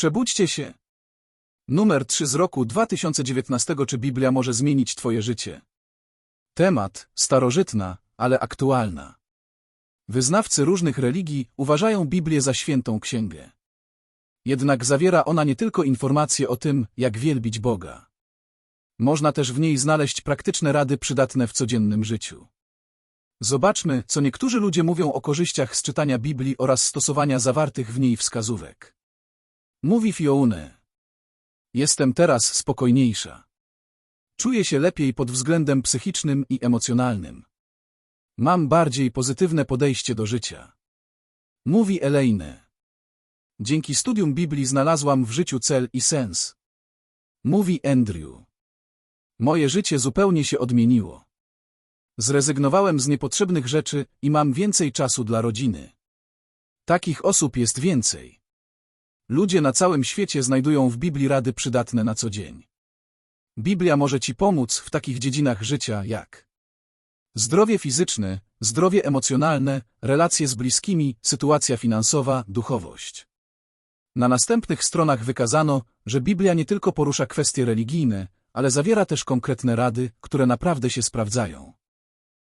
Przebudźcie się. Numer 3 z roku 2019 Czy Biblia może zmienić Twoje życie? Temat starożytna, ale aktualna. Wyznawcy różnych religii uważają Biblię za świętą księgę. Jednak zawiera ona nie tylko informacje o tym, jak wielbić Boga. Można też w niej znaleźć praktyczne rady przydatne w codziennym życiu. Zobaczmy, co niektórzy ludzie mówią o korzyściach z czytania Biblii oraz stosowania zawartych w niej wskazówek. Mówi Fioune. Jestem teraz spokojniejsza. Czuję się lepiej pod względem psychicznym i emocjonalnym. Mam bardziej pozytywne podejście do życia. Mówi Elaine. Dzięki studium Biblii znalazłam w życiu cel i sens. Mówi Andrew. Moje życie zupełnie się odmieniło. Zrezygnowałem z niepotrzebnych rzeczy i mam więcej czasu dla rodziny. Takich osób jest więcej. Ludzie na całym świecie znajdują w Biblii rady przydatne na co dzień. Biblia może Ci pomóc w takich dziedzinach życia jak zdrowie fizyczne, zdrowie emocjonalne, relacje z bliskimi, sytuacja finansowa, duchowość. Na następnych stronach wykazano, że Biblia nie tylko porusza kwestie religijne, ale zawiera też konkretne rady, które naprawdę się sprawdzają.